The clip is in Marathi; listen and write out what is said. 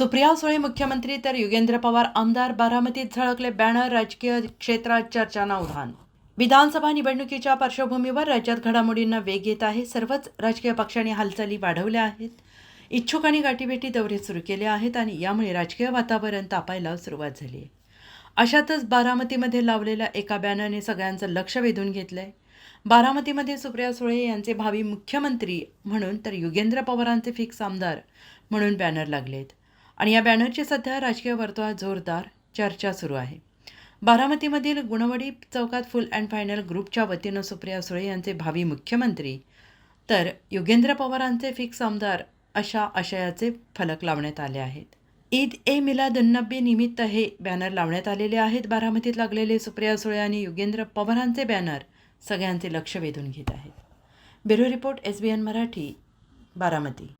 सुप्रिया सुळे मुख्यमंत्री तर युगेंद्र पवार आमदार बारामतीत झळकले बॅनर राजकीय क्षेत्रात चर्चांना उधाण. विधानसभा निवडणुकीच्या पार्श्वभूमीवर राज्यात घडामोडींना वेग येत आहे. सर्वच राजकीय पक्षांनी हालचाली वाढवल्या आहेत. इच्छुकांनी गाठीभेटी दौरे सुरू केले आहेत आणि यामुळे राजकीय वातावरण तापायला सुरुवात झाली आहे. अशातच बारामतीमध्ये लावलेल्या एका बॅनरने सगळ्यांचं लक्ष वेधून घेतलं आहे बारामतीमध्ये सुप्रिया सुळे यांचे भावी मुख्यमंत्री म्हणून तर युगेंद्र पवारांचे फिक्स आमदार म्हणून बॅनर लागलेत. आणि या बॅनरची सध्या राजकीय वर्तुळात जोरदार चर्चा सुरू आहे. बारामतीमधील गुणवडी चौकात फुल अँड फायनल ग्रुपच्या वतीनं सुप्रिया सुळे यांचे भावी मुख्यमंत्री तर योगेंद्र पवारांचे फिक्स आमदार अशा आशयाचे फलक लावण्यात आले आहेत. ईद ए मिलादुन्नबी निमित्त हे बॅनर लावण्यात आलेले आहेत. बारामतीत लागलेले सुप्रिया सुळे आणि योगेंद्र पवारांचे बॅनर सगळ्यांचे लक्ष वेधून घेत आहेत. Bureau report S B N Marathi Baramati.